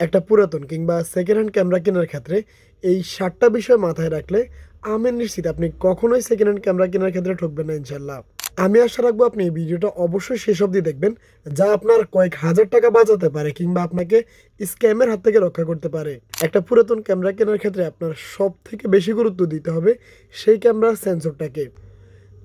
একটা পুরাতন কিংবা সেকেন্ড হ্যান্ড ক্যামেরা কেনার ক্ষেত্রে এই সাতটা বিষয় মাথায় রাখলে আমি নিশ্চিত আপনি কখনোই সেকেন্ড হ্যান্ড ক্যামেরা কেনার ক্ষেত্রে ঠকবেন না ইনশাল্লাহ আমি আশা রাখব আপনি এই ভিডিওটা অবশ্যই শেষ অবধি দেখবেন, যা আপনার কয়েক হাজার টাকা বাঁচাতে পারে কিংবা আপনাকে স্ক্যামের হাত থেকে রক্ষা করতে পারে। একটা পুরাতন ক্যামেরা কেনার ক্ষেত্রে আপনার সব থেকে বেশি গুরুত্ব দিতে হবে সেই ক্যামেরার সেন্সরটাকে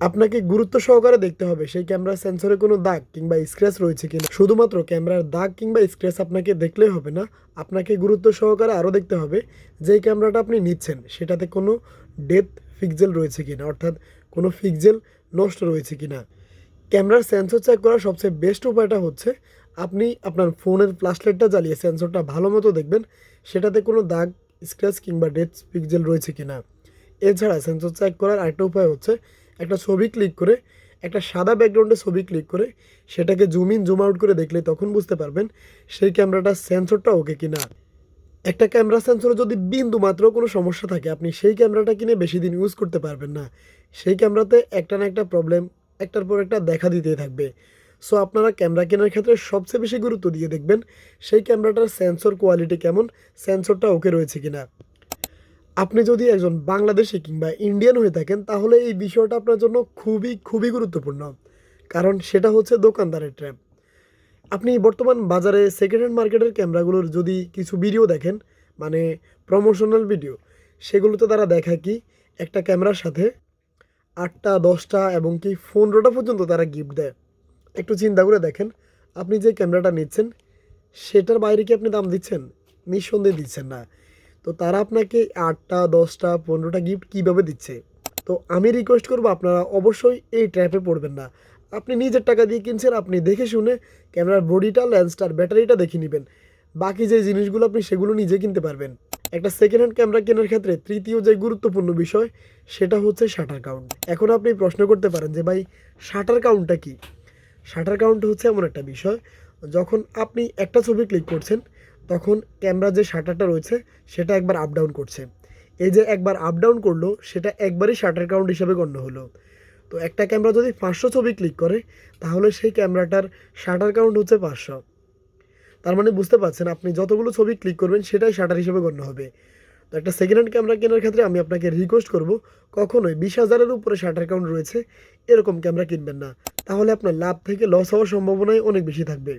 আপনাকে গুরুত্ব সহকারে দেখতে হবে, সেই ক্যামেরার সেন্সরে কোনো দাগ কিংবা স্ক্র্যাচ রয়েছে কিনা। শুধুমাত্র ক্যামেরার দাগ কিংবা স্ক্র্যাচ আপনাকে দেখলেই হবে না, আপনাকে গুরুত্ব সহকারে আরও দেখতে হবে যেই ক্যামেরাটা আপনি নিচ্ছেন, সেটাতে কোনো ডেথ ফিক্সেল রয়েছে কিনা, অর্থাৎ কোনো ফিক্সেল নষ্ট রয়েছে কিনা। ক্যামেরার সেন্সর চেক করার সবচেয়ে বেস্ট উপায়টা হচ্ছে, আপনি আপনার ফোনের ফ্ল্যাশলাইটটা জ্বালিয়ে সেন্সরটা ভালো মতো দেখবেন, সেটাতে কোনো দাগ স্ক্র্যাচ কিংবা ডেথ পিক্সেল রয়েছে কিনা। এছাড়া সেন্সর চেক করার আরেকটা উপায় হচ্ছে একটা ছবি ক্লিক করে, একটা সাদা ব্যাকগ্রাউন্ডে ছবি ক্লিক করে, সেটাকে জুম ইন জুম আউট করে দেখলে তখন বুঝতে পারবেন সেই ক্যামেরাটার সেন্সরটা ওকে কি না একটা ক্যামেরা সেন্সরে যদি বিন্দু মাত্র কোনো সমস্যা থাকে, আপনি সেই ক্যামেরাটা কিনে বেশি দিন ইউজ করতে পারবেন না। সেই ক্যামেরাতে একটা না একটা প্রবলেম একটার পর একটা দেখা দিতেই থাকবে। সো আপনারা ক্যামেরা কেনার ক্ষেত্রে সবচেয়ে বেশি গুরুত্ব দিয়ে দেখবেন, সেই ক্যামেরাটার সেন্সর কোয়ালিটি কেমন সেন্সরটা ওকে রয়েছে কিনা। আপনি যদি একজন বাংলাদেশি কিংবা ইন্ডিয়ান হয়ে থাকেন, তাহলে এই বিষয়টা আপনার জন্য খুবই খুবই গুরুত্বপূর্ণ। কারণ সেটা হচ্ছে দোকানদারের ট্র্যাপ আপনি বর্তমান বাজারে সেকেন্ড হ্যান্ড মার্কেটের ক্যামেরাগুলোর যদি কিছু ভিডিও দেখেন মানে প্রমোশনাল ভিডিও সেগুলোতে তারা দেখায় কি, একটা ক্যামেরার সাথে আটটা, দশটা এবং কি পনেরোটা পর্যন্ত তারা গিফট দেয়। একটু চিন্তা করে দেখেন, আপনি যে ক্যামেরাটা নিচ্ছেন, সেটার বাইরে কি আপনি দাম দিচ্ছেন? নিঃসন্দেহে দিচ্ছেন না। তো তারা আপনাকে আটটা, দশটা, পনেরোটা গিফট কীভাবে দিচ্ছে? তো আমি রিকোয়েস্ট করব আপনারা অবশ্যই এই ট্র্যাপে পড়বেন না। আপনি নিজের টাকা দিয়ে কিনছেন, আপনি দেখে শুনে ক্যামেরার বডিটা লেন্সটার ব্যাটারিটা দেখে নেবেন। বাকি যে জিনিসগুলো আপনি সেগুলো নিজে কিনতে পারবেন। একটা সেকেন্ড হ্যান্ড ক্যামেরা কেনার ক্ষেত্রে তৃতীয় যে গুরুত্বপূর্ণ বিষয়, সেটা হচ্ছে শাটার কাউন্ট এখন আপনি প্রশ্ন করতে পারেন যে, ভাই শাটার কাউন্টটা কী? শাটার কাউন্ট হচ্ছে এমন একটা বিষয়, যখন আপনি একটা ছবি ক্লিক করছেন তখন ক্যামেরার যে শাটারটা রয়েছে, সেটা একবার আপ ডাউন করছে। এই যে একবার আপ ডাউন করল, সেটা একবারই শাটার কাউন্ট হিসাবে গণ্য হলো। তো একটা ক্যামেরা যদি পাঁচশো ছবি ক্লিক করে, তাহলে সেই ক্যামেরাটার শাটার কাউন্ট হচ্ছে পাঁচশো। তার মানে বুঝতে পারছেন, আপনি যতগুলো ছবি ক্লিক করবেন, সেটাই শাটার হিসেবে গণ্য হবে। তো একটা সেকেন্ড হ্যান্ড ক্যামেরা কেনার ক্ষেত্রে আমি আপনাকে রিকোয়েস্ট করব, কখনোই বিশ হাজারের উপরে শাটার কাউন্ট রয়েছে, এরকম ক্যামেরা কিনবেন না। তাহলে আপনার লাভ থেকে লস হওয়ার সম্ভাবনাই অনেক বেশি থাকবে।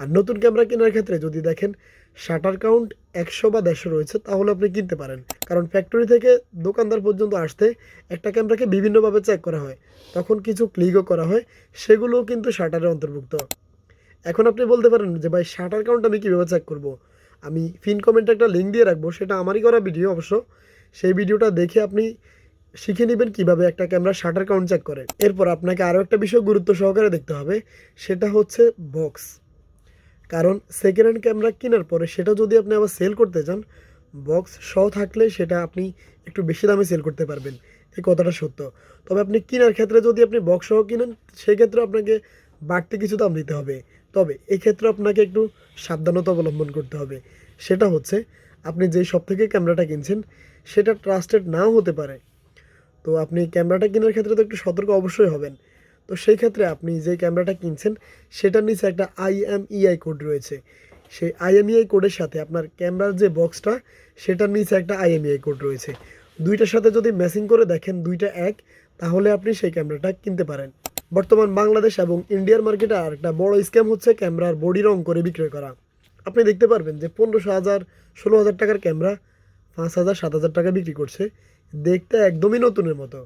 আর নতুন ক্যামেরা কেনার ক্ষেত্রে যদি দেখেন শাটার কাউন্ট একশো বা দেড়শো রয়েছে, তাহলে আপনি কিনতে পারেন। কারণ ফ্যাক্টরি থেকে দোকানদার পর্যন্ত আসতে একটা ক্যামেরাকে বিভিন্নভাবে চেক করা হয়। তখন কিছু ক্লিকও করা হয়, সেগুলোও কিন্তু শাটারে অন্তর্ভুক্ত। এখন আপনি বলতে পারেন যে, ভাই, শাটার কাউন্ট আমি কীভাবে চেক করব? আমি ফিন কমেন্টে একটা লিঙ্ক দিয়ে রাখব, সেটা আমারই করা ভিডিও অবশ্য। সেই ভিডিওটা দেখে আপনি শিখে নেবেন কীভাবে একটা ক্যামেরা শাটার কাউন্ট চেক করে। এরপর আপনাকে আরও একটা বিষয় গুরুত্ব সহকারে দেখতে হবে, সেটা হচ্ছে বক্স কারণ সেকেন্ড হ্যান্ড ক্যামেরা কেনার পরে সেটা যদি আপনি আবার সেল করতে চান বক্স সহ থাকলে সেটা আপনি একটু বেশি দামে সেল করতে পারবেন। এই কথাটা সত্য। তবে আপনি কেনার ক্ষেত্রে যদি আপনি বক্স সহ কিনেন সেক্ষেত্রে আপনাকে বাড়তি কিছু দাম দিতে হবে। তবে এক্ষেত্রে আপনাকে একটু সাবধানতা অবলম্বন করতে হবে। সেটা হচ্ছে, আপনি যেই সব থেকে ক্যামেরাটা কিনছেন, সেটা ট্রাস্টেড নাও হতে পারে। তো আপনি ক্যামেরাটা কেনার ক্ষেত্রে তো একটু সতর্ক অবশ্যই হবেন। তো সেই ক্ষেত্রে আপনি যে ক্যামেরাটা কিনছেন, সেটার নিচে একটা আইএমইআই কোড রয়েছে। সেই আইএমইআই কোডের সাথে আপনার ক্যামেরার যে বক্সটা সেটার নিচে একটা আইএমইআই কোড রয়েছে। দুইটার সাথে যদি ম্যাচিং করে দেখেন, দুইটা এক, তাহলে আপনি সেই ক্যামেরাটা কিনতে পারেন। বর্তমান বাংলাদেশ এবং ইন্ডিয়ার মার্কেটে আর একটা বড় স্ক্যাম হচ্ছে ক্যামেরার বডি রং করে বিক্রয় করা। আপনি দেখতে পারবেন যে পনেরোশো হাজার, ষোলো হাজার টাকার ক্যামেরা, পাঁচ হাজার, সাত হাজার টাকা বিক্রি করছে। দেখতে একদমই নতুনের মতো।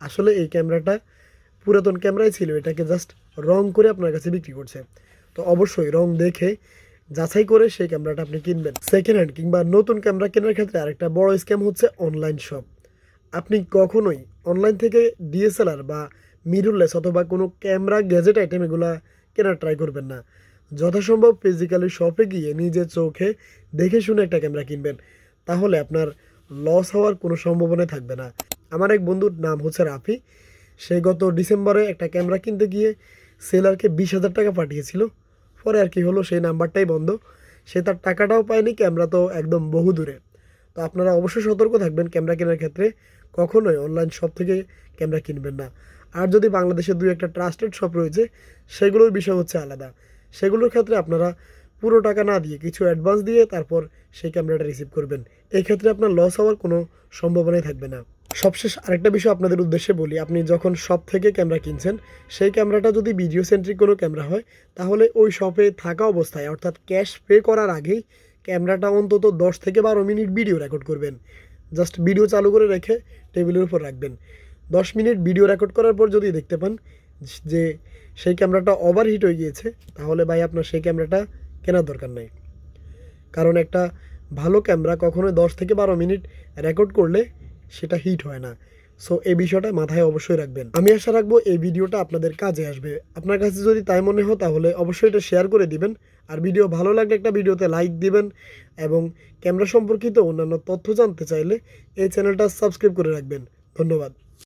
আসলে এই ক্যামেরাটা পুরাতন ক্যামেরাই ছিল, এটাকে জাস্ট রং করে আপনার কাছে বিক্রি করছে। তো অবশ্যই রং দেখে যাচাই করে সেই ক্যামেরাটা আপনি কিনবেন। সেকেন্ড হ্যান্ড কিংবা নতুন ক্যামেরা কেনার ক্ষেত্রে আরেকটা বড় স্ক্যাম হচ্ছে অনলাইন শপ আপনি কখনোই অনলাইন থেকে ডিএসএলআর বা মিররলেস অথবা কোনো ক্যামেরা গ্যাজেট আইটেম এগুলো কেনার ট্রাই করবেন না। যথাসম্ভব ফিজিক্যালি শপে গিয়ে নিজের চোখে দেখে শুনে একটা ক্যামেরা কিনবেন। তাহলে আপনার লস হওয়ার কোনো সম্ভাবনা থাকবে না। আমার এক বন্ধুর নাম হচ্ছে রাফি। সে গত ডিসেম্বরে একটা ক্যামেরা কিনতে গিয়ে সেলারকে বিশ হাজার টাকা পাঠিয়েছিল। পরে আর কি হলো, সেই নাম্বারটাই বন্ধ। সে তার টাকাটাও পায়নি, ক্যামেরা তো একদম বহু দূরে তো আপনারা অবশ্যই সতর্ক থাকবেন ক্যামেরা কেনার ক্ষেত্রে। কখনোই অনলাইন শপ থেকে ক্যামেরা কিনবেন না। আর যদি বাংলাদেশে দুই একটা ট্রাস্টেড শপ রয়েছে, সেগুলোর বিষয় হচ্ছে আলাদা। সেগুলোর ক্ষেত্রে আপনারা পুরো টাকা না দিয়ে কিছু অ্যাডভান্স দিয়ে তারপর সেই ক্যামেরাটা রিসিভ করবেন। এই ক্ষেত্রে আপনার লস হওয়ার কোনো সম্ভাবনাই থাকবে না। সবশেষ আরেকটা বিষয় আপনাদের উদ্দেশ্যে বলি, আপনি যখন শপ থেকে ক্যামেরা কিনছেন, সেই ক্যামেরাটা যদি ভিডিও সেন্ট্রিক কোনো ক্যামেরা হয়, তাহলে ওই শপে থাকা অবস্থায়, অর্থাৎ ক্যাশ পে করার আগেই ক্যামেরাটা অন্তত দশ থেকে বারো মিনিট ভিডিও রেকর্ড করবেন। জাস্ট ভিডিও চালু করে রেখে টেবিলের উপর রাখবেন। দশ মিনিট ভিডিও রেকর্ড করার পর যদি দেখতে পান যে সেই ক্যামেরাটা ওভারহিট হয়ে গিয়েছে, তাহলে ভাই আপনার সেই ক্যামেরাটা কেনার দরকার নেই। কারণ একটা ভালো ক্যামেরা কখনোই দশ থেকে বারো মিনিট রেকর্ড করলে সেটা হিট হয় না। সো এই বিষয়টা মাথায় অবশ্যই রাখবেন। আমি আশা রাখব এই ভিডিওটা আপনাদের কাজে আসবে। আপনার কাছে যদি তাই মনে হয়, তাহলে অবশ্যই এটা শেয়ার করে দিবেন। আর ভিডিও ভালো লাগলে একটা ভিডিওতে লাইক দিবেন এবং ক্যামেরা সম্পর্কিত অন্যান্য তথ্য জানতে চাইলে এই চ্যানেলটা সাবস্ক্রাইব করে রাখবেন। ধন্যবাদ।